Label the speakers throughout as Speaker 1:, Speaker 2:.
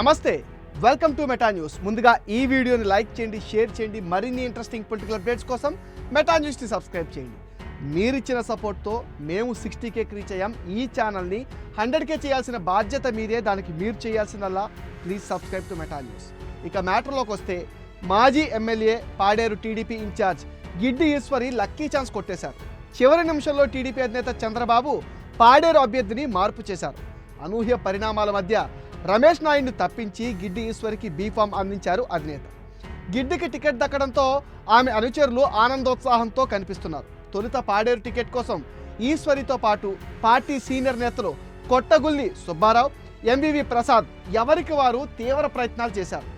Speaker 1: నమస్తే welcome to Meta news ముందుగా ఈ వీడియోని లైక్ చేయండి షేర్ చేయండి మరిన్ని ఇంట్రెస్టింగ్ పొలిటికల్ అప్డేట్స్ కోసం మెటా న్యూస్ని సబ్స్క్రైబ్ చేయండి మీరిచ్చిన సపోర్ట్తో మేము సిక్స్టీ కేక్ రీచ్ అయ్యాం ఈ ఛానల్ని హండ్రెడ్ కే చేయాల్సిన బాధ్యత మీదే దానికి మీరు చేయాల్సినలా please subscribe to Meta news ఇక మ్యాటర్లోకి వస్తే మాజీ MLA Paderu TDP incharge Giddi Eswari lucky chance కొట్టేశారు చివరి నిమిషంలో టీడీపీ అధినేత చంద్రబాబు పాడేరు అభ్యర్థిని మార్పు చేశారు అనూహ్య పరిణామాల మధ్య రమేష్ నాయుడిని తప్పించి గిడ్డి ఈశ్వర్కి బీఫామ్ అందించారు అధినేత గిడ్డికి టికెట్ దక్కడంతో ఆమె అనుచరులు ఆనందోత్సాహంతో కనిపిస్తున్నారు తొలుత పాడేరు టికెట్ కోసం ఈశ్వరితో పాటు పార్టీ సీనియర్ నేతలు కొట్టగుల్లి సుబ్బారావు ఎంవివి ప్రసాద్ ఎవరికి వారు తీవ్ర ప్రయత్నాలు చేశారు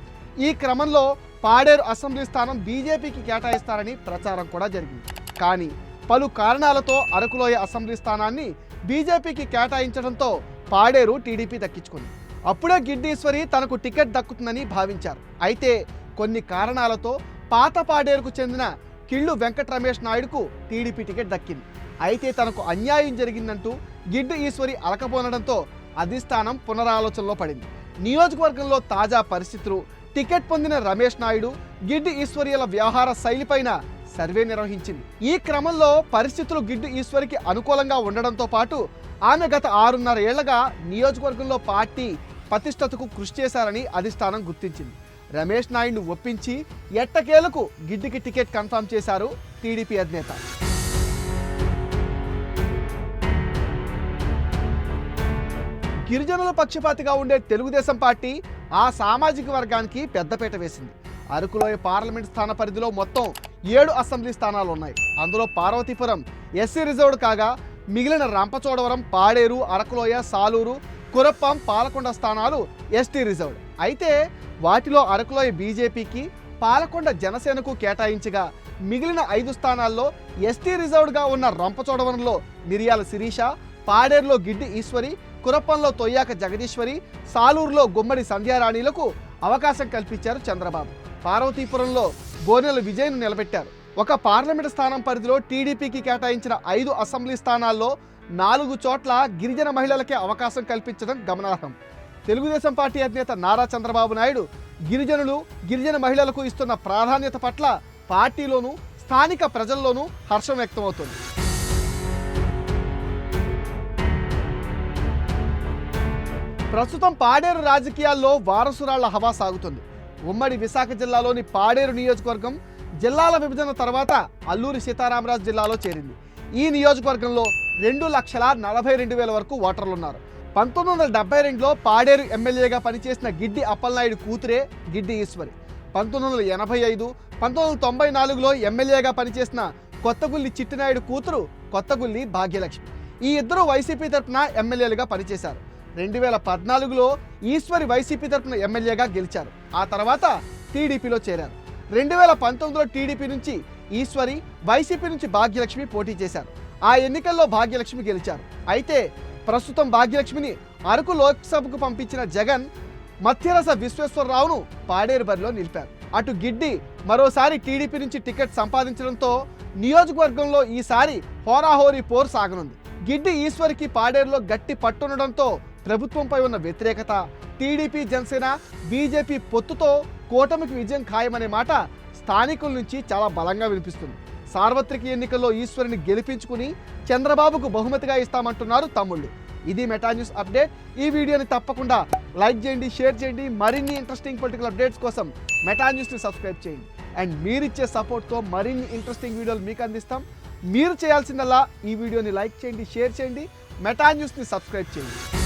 Speaker 1: ఈ క్రమంలో పాడేరు అసెంబ్లీ స్థానం బీజేపీకి కేటాయిస్తారని ప్రచారం కూడా జరిగింది కానీ పలు కారణాలతో అరకులోయ అసెంబ్లీ స్థానాన్ని బీజేపీకి కేటాయించడంతో పాడేరు టీడీపీ దక్కించుకుంది అప్పుడే గిడ్డీశ్వరి తనకు టికెట్ దక్కుతుందని భావించారు అయితే కొన్ని కారణాలతో పాత పాడేరుకు చెందిన కిళ్ళు వెంకట రమేష్ నాయుడుకు టీడీపీ టికెట్ దక్కింది అయితే తనకు అన్యాయం జరిగిందంటూ గిడ్డు ఈశ్వరి అలకపోనడంతో అధిష్టానం పునరాలోచనలో పడింది నియోజకవర్గంలో తాజా పరిస్థితులు టికెట్ పొందిన రమేష్ నాయుడు గిడ్డు ఈశ్వర్యల వ్యవహార శైలిపైన సర్వే నిర్వహించింది ఈ క్రమంలో పరిస్థితులు గిడ్డు ఈశ్వరికి అనుకూలంగా ఉండడంతో పాటు ఆమె గత ఆరున్నర ఏళ్లగా నియోజకవర్గంలో పార్టీ ప్రతిష్టతకు కృషి చేశారని అధిష్టానం గుర్తించింది రమేష్ నాయుడు ఒప్పించి ఎట్టకేలకు గిడ్డికి టికెట్ కన్ఫర్మ్ చేశారు టీడీపీ అధినేత గిరిజనుల పక్షపాతిగా ఉండే తెలుగుదేశం పార్టీ ఆ సామాజిక వర్గానికి పెద్దపీట వేసింది అరకులోయ పార్లమెంట్ స్థాన పరిధిలో మొత్తం ఏడు అసెంబ్లీ స్థానాలు ఉన్నాయి అందులో పార్వతీపురం ఎస్సీ రిజర్వ్డ్ కాగా మిగిలిన రంపచోడవరం పాడేరు అరకులోయ సాలూరు కురప్పం పాలకొండ స్థానాలు ఎస్టీ రిజర్వ్డ్ అయితే వాటిలో అరకులోయ బీజేపీకి పాలకొండ జనసేనకు కేటాయించగా మిగిలిన ఐదు స్థానాల్లో ఎస్టీ రిజర్వ్డ్గా ఉన్న రంపచోడవరంలో మిరియాల శిరీష పాడేరులో గిడ్డి ఈశ్వరి కురప్పంలో తొయ్యాక జగదీశ్వరి సాలూరులో గుమ్మడి సంధ్యారాణిలకు అవకాశం కల్పించారు చంద్రబాబు పార్వతీపురంలో బోనెల విజయ్ను నిలబెట్టారు ఒక పార్లమెంటు స్థానం పరిధిలో టీడీపీకి కేటాయించిన ఐదు అసెంబ్లీ స్థానాల్లో నాలుగు చోట్ల గిరిజన మహిళలకే అవకాశం కల్పించడం గమనార్హం తెలుగుదేశం పార్టీ అధినేత నారా చంద్రబాబు నాయుడు గిరిజనులు గిరిజన మహిళలకు ఇస్తున్న ప్రాధాన్యత పట్ల పార్టీలోనూ స్థానిక ప్రజల్లోనూ హర్షం వ్యక్తమవుతుంది ప్రస్తుతం పాడేరు రాజకీయాల్లో వారసురాళ్ల హవా సాగుతుంది ఉమ్మడి విశాఖ జిల్లాలోని పాడేరు నియోజకవర్గం జిల్లాల విభజన తర్వాత అల్లూరి సీతారామరాజు జిల్లాలో చేరింది ఈ నియోజకవర్గంలో రెండు లక్షల నలభై రెండు వేల వరకు ఓటర్లు ఉన్నారు పంతొమ్మిది వందల డెబ్బై రెండులో పాడేరు ఎమ్మెల్యేగా పనిచేసిన గిడ్డి అప్పలనాయుడు కూతురే గిడ్డి ఈశ్వరి పంతొమ్మిది వందల ఎనభై ఐదు పంతొమ్మిది వందల తొంభై నాలుగులో ఎమ్మెల్యేగా పనిచేసిన కొత్తగుల్లి చిట్టినాయుడు కూతురు కొత్తగుల్లి భాగ్యలక్ష్మి ఈ ఇద్దరు వైసీపీ తరఫున ఎమ్మెల్యేలుగా పనిచేశారు రెండు వేల పద్నాలుగులో ఈశ్వరి వైసీపీ తరఫున ఎమ్మెల్యేగా గెలిచారు ఆ తర్వాత టీడీపీలో చేరారు రెండు వేల పంతొమ్మిదిలో టీడీపీ నుంచి ఈశ్వరి వైసీపీ నుంచి భాగ్యలక్ష్మి పోటీ చేశారు ఆ ఎన్నికల్లో భాగ్యలక్ష్మి గెలిచారు అయితే ప్రస్తుతం భాగ్యలక్ష్మిని అరకు లోక్సభకు పంపించిన జగన్ మత్స్యరస విశ్వేశ్వరరావును పాడేరు బరిలో నిలిపారు అటు గిడ్డి మరోసారి టీడీపీ నుంచి టికెట్ సంపాదించడంతో నియోజకవర్గంలో ఈసారి హోరాహోరీ పోరు సాగనుంది గిడ్డి ఈశ్వరికి పాడేరులో గట్టి పట్టుండడంతో ప్రభుత్వంపై ఉన్న వ్యతిరేకత టీడీపీ జనసేన బీజేపీ పొత్తుతో కూటమికి విజయం ఖాయమనే మాట స్థానికుల నుంచి చాలా బలంగా వినిపిస్తుంది సార్వత్రిక ఎన్నికల్లో ఈశ్వరిని గెలిపించుకుని చంద్రబాబుకు బహుమతిగా ఇస్తామంటున్నారు తమ్ముళ్ళు ఇది మెటా న్యూస్ అప్డేట్ ఈ వీడియోని తప్పకుండా లైక్ చేయండి షేర్ చేయండి మరిన్ని ఇంట్రెస్టింగ్ పొలిటికల్ అప్డేట్స్ కోసం మెటా న్యూస్ని సబ్స్క్రైబ్ చేయండి అండ్ మీరిచ్చే సపోర్ట్తో మరిన్ని ఇంట్రెస్టింగ్ వీడియోలు మీకు అందిస్తాం మీరు చేయాల్సిందల్లా ఈ వీడియోని లైక్ చేయండి షేర్ చేయండి మెటా న్యూస్ని సబ్స్క్రైబ్ చేయండి